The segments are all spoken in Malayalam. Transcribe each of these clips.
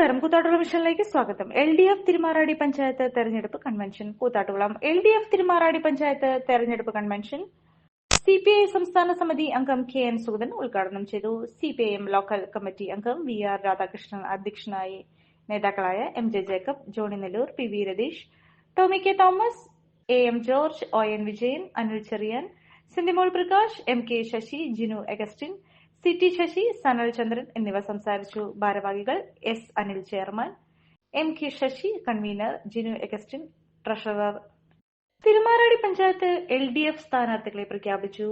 നമസ്കാരം. കൂത്താട്ടുകുളം മിഷനിലേക്ക് സ്വാഗതം. L D F Thirumarady panchayat തെരഞ്ഞെടുപ്പ് convention. Koothattukulam L D F Thirumarady panchayat തെരഞ്ഞെടുപ്പ് കൺവെൻഷൻ. സി പി ഐ സംസ്ഥാന സമിതി അംഗം കെ എൻ സുഗതൻ ഉദ്ഘാടനം ചെയ്തു. C P I M local committee അംഗം വി ആർ രാധാകൃഷ്ണൻ അധ്യക്ഷനായി നേതാക്കളായ M J Jacob Johnny Nellore P V Ratheesh Tomy K Thomas A M George O N Vijayan Anil Cherian Sindhimol Prakash M K Sasi Jinu Augustine C T Sasi Sanal Chandran എന്നിവ സംസാരിച്ചു. ഭാരവാഹികൾ S Anil chairman M K Sasi convener Jinu Augustine treasurer. Thirumarady panchayat L D F സ്ഥാനാർത്ഥികളെ പ്രഖ്യാപിച്ചു.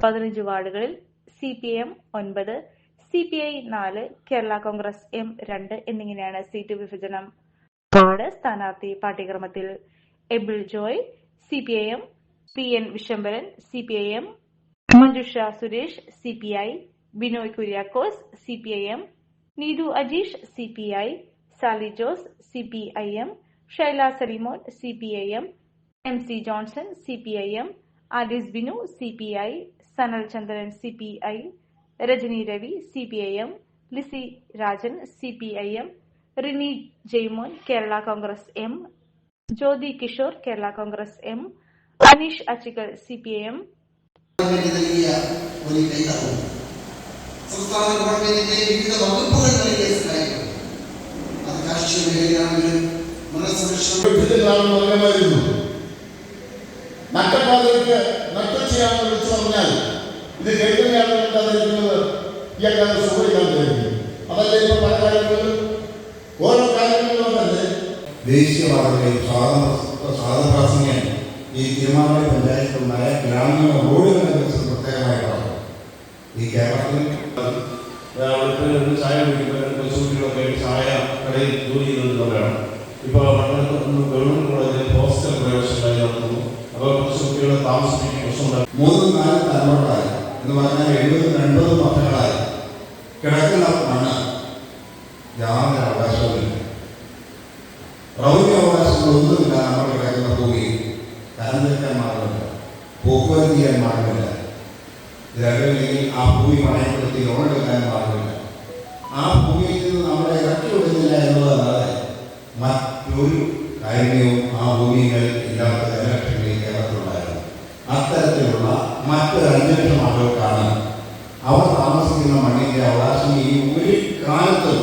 പതിനഞ്ച് വാർഡുകളിൽ സി പി എം ഒൻപത് സി പി ഐ നാല് കേരള കോൺഗ്രസ് എം രണ്ട് എന്നിങ്ങനെയാണ് സീറ്റ് വിഭജനം. വാർഡ് സ്ഥാനാർത്ഥി പാർട്ടിക്രമത്തിൽ Able Joy C P I M P N Vishambharan C P I M Manjusha Suresh C P I Binoy Kuriakose C P I M Neethu Ajeesh C P I Sally Jose C P I M Shaila Salimon C P I M M C Johnson C P I M Alice Binu C P I Sanal Chandran C P I Rajani Ravi C P I M Lissy Rajan C P I M Rini Jaimon Kerala Congress M Jyothi Kishore Kerala Congress M Aneesh Achikkal C P I M സംസ്ഥാന ഗവൺമെന്റിന്റെ വിവിധ വകുപ്പുകൾ നൽകിയ സഹായം അത് കാർഷിക മേഖലയാണെങ്കിലും മൃഗസംരക്ഷണം വിഭജനങ്ങളാണെന്ന് പറയാമായിരുന്നു നട്ടപ്പാതയ്ക്ക് നട്ടുച്ചയാണെന്ന് വിളിച്ചു പറഞ്ഞാൽ ഇത് കേൾക്കുന്നയാൾ എന്താതിരിക്കുന്നത് ഇയാൾക്കത് സുഖിക്കാൻ കഴിയും അതല്ലേ ഇപ്പൊ പല കാര്യങ്ങളിലും ഓരോ കാര്യങ്ങളിലും തന്നെ ദേശീയപാതകളിൽ സ്വാതന്ത്ര്യ സ്വാതന്ത്ര്യാസമയം ഈ തിരുമാവളി പഞ്ചായത്തുണ്ടായ ഗ്രാമീണ റോഡുകളുടെ വികസനം പ്രത്യേകമായിട്ടാണ് ഈ കേരളത്തിൽ അവിടുത്തെ ചായ കുടിക്കുമ്പോൾ കൊച്ചുകുട്ടികളൊക്കെ ചായ കടയിൽ ജോലി ചെയ്യുന്നവരാണ് ഇപ്പോൾ പട്ടണത്തിൽ ഗവൺമെന്റ് കോളേജിൽ ഹോസ്റ്റൽ പ്രവേശനമായി നടത്തുന്നു അപ്പോൾ കുറച്ച് കുട്ടികളെ താമസിപ്പിക്കും പ്രശ്നമുണ്ടാകും മൂന്നും നാലും തലമുറകളായി. എന്ന് പറഞ്ഞാൽ എഴുപതും എൺപതും മക്കളായി കിടക്കുന്ന മണ്ണ് യാതൊരു അവകാശവുമില്ല. റവന്യൂ അവകാശങ്ങളൊന്നുമില്ല നമ്മൾ കിടക്കുന്ന ഭൂമി തരം തിരിക്കാൻ മാർഗമില്ല പോക്കുവരത്ത് ചെയ്യാൻ മാർഗമില്ല ഇതല്ലെങ്കിൽ ആ ഭൂമി പണയപ്പെടുത്തി ലോൺ എടുക്കാൻ പാടില്ല. ആ ഭൂമിയിൽ നിന്ന് നമ്മളെ ഇറക്കി വിടുന്നില്ല എന്നുള്ളതല്ലാതെ മറ്റൊരു കാര്യവും ആ ഭൂമികൾ ഇല്ലാത്ത ഇലക്ഷനിൽ കേരളത്തിലുണ്ടായിരുന്നു. അത്തരത്തിലുള്ള മറ്റൊരു ലക്ഷം ആളുകൾക്കാണ് അവർ താമസിക്കുന്ന മണ്ണിന്റെ അവകാശം ഈ ഒരു കാലത്തും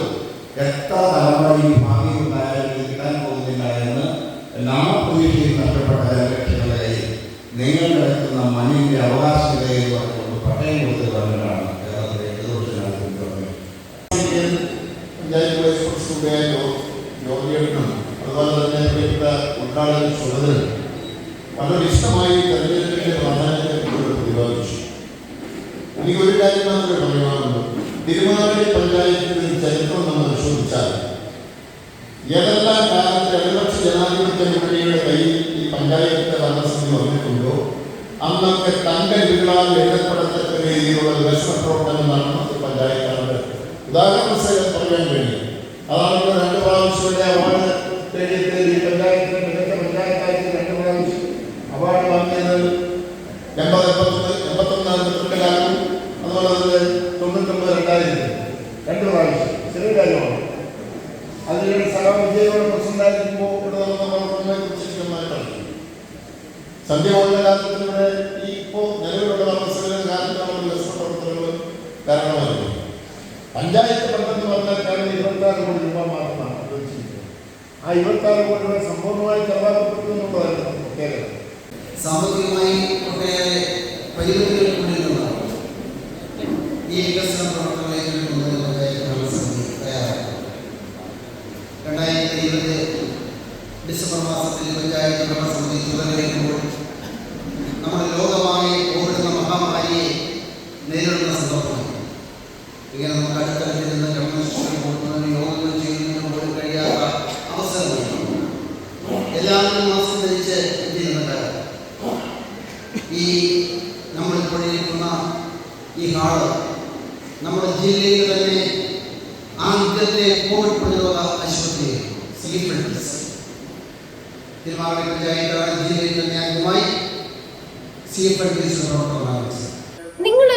എത്ര തലമുറ ഈ ഭാവി ഉണ്ടായാലും കിട്ടാൻ പോകുന്നില്ല എന്ന് നാമപ്രതീക്ഷയിൽ നഷ്ടപ്പെട്ട ജനലക്ഷങ്ങളുടെ കയ്യിൽ നിങ്ങൾ കിടക്കുന്ന മണ്ണിന്റെ അവകാശതയെ പറഞ്ഞുകൊണ്ട് പട്ടയം കൊടുത്ത് ഗവൺമെന്റാണ് കേരളത്തിലെ ഇടതുപക്ഷ ജനാധിപത്യ ഗവൺമെന്റ് പഞ്ചായത്ത് വൈസ് പ്രസിഡന്റായ യോഗീകരണം അതുപോലെ തന്നെ പ്രിയപ്പെട്ട ഉദ്ഘാടന ചുമതല വളരെ ഇഷ്ടമായി തെരഞ്ഞെടുപ്പിന്റെ പ്രാധാന്യത്തെ കുറിച്ച് പ്രതിപാദിച്ചു എനിക്ക് ഒരു കാര്യം മാത്രമേ പറയുവാനുള്ളൂ തിരുമാവളി പഞ്ചായത്തിന്റെ ഒരു ചരിത്രം നമ്മൾ പരിശോധിച്ചാൽ ഏതെല്ലാം കാലത്ത് ഇടതുപക്ഷ ജനാധിപത്യ മുന്നണിയുടെ കയ്യിൽ ഈ പഞ്ചായത്തിന്റെ ഭരണസമിതി വന്നിട്ടുണ്ടോ? അന്നൊക്കെ തന്റെ വീടുകളാൽ എഴുതപ്പെടത്തക്ക രീതിയിലുള്ള വികസന പ്രവർത്തനം നടന്നു ഈ പഞ്ചായത്താണ് ഉദാഹരണ സഹിതം പറയാൻ കഴിയും. അതാണ് ഇപ്പോൾ രണ്ട് പ്രാവശ്യം അവാർഡ് തേടിയിട്ട് ഈ പഞ്ചായത്തിന് മികച്ച പഞ്ചായത്തായിട്ട് രണ്ട് പ്രാവശ്യം അവാർഡ് വാങ്ങിയത് എൺപത് എൺപത്തൊന്ന് എൺപത്തൊന്ന് എൺപത്തിരണ്ടിലാകും അതുപോലെ തന്നെ തൊണ്ണൂറ്റൊമ്പത് രണ്ടായിരത്തി. രണ്ട് പ്രാവശ്യം. ചെറിയ കാര്യമാണ്. അതിലൂടെ സഹ വിജയയോടെ പ്രസിഡന്റായിരിക്കുമ്പോൾ ഇവിടെ നമ്മൾ സന്ധ്യ കുറിച്ചിരിക്കുന്നതായിട്ടാണ് സന്ധ്യകളുടെ കാലത്തിലൂടെ ഈ ഇപ്പോൾ നിലവിലുള്ള അവസ്ഥകളിലെ കാലത്ത് നമ്മൾ വികസന പ്രവർത്തനങ്ങൾ കാരണമായിരുന്നു പഞ്ചായത്ത് ഫണ്ടെന്ന് പറഞ്ഞാൽ കാരണം ഇരുപത്താറ് കോടി രൂപ മാത്രമാണ് ആ ഇരുപത്താറ് കോടി രൂപ സമ്പൂർണമായി ചെലവാക്കപ്പെട്ടു എന്നുള്ളതായിരുന്നു സാമ്പത്തികമായി ഈ പ്രവർത്തനങ്ങളിൽ ലോകമായി നേരിടുന്ന സന്ദർഭമാണ്. ഇങ്ങനെ നമുക്ക് അടുത്തടുത്ത് നിന്ന് കമ്മ്യൂണിസ്റ്റ് പോകുന്നതിന് യോഗങ്ങൾ ചെയ്യുന്നതിന് പോലും കഴിയാത്ത അവസരമാണ് എല്ലാവരും മാസ്ക് ധരിച്ച് ഈ നമ്മളിപ്പോൾ ഇരിക്കുന്ന ഈ ഹാൾ നമ്മുടെ ജില്ലയിൽ തന്നെ ആദ്യത്തെ കോവിഡ് പ്രതിരോധ ആശുപത്രി സീഫിൾസ് തിരുമാവളി പഞ്ചായത്താണ് ജില്ലയിൽ തന്നെ ആദ്യമായി സീഫിൾസ് പ്രവർത്തനം ആരംഭിച്ചത്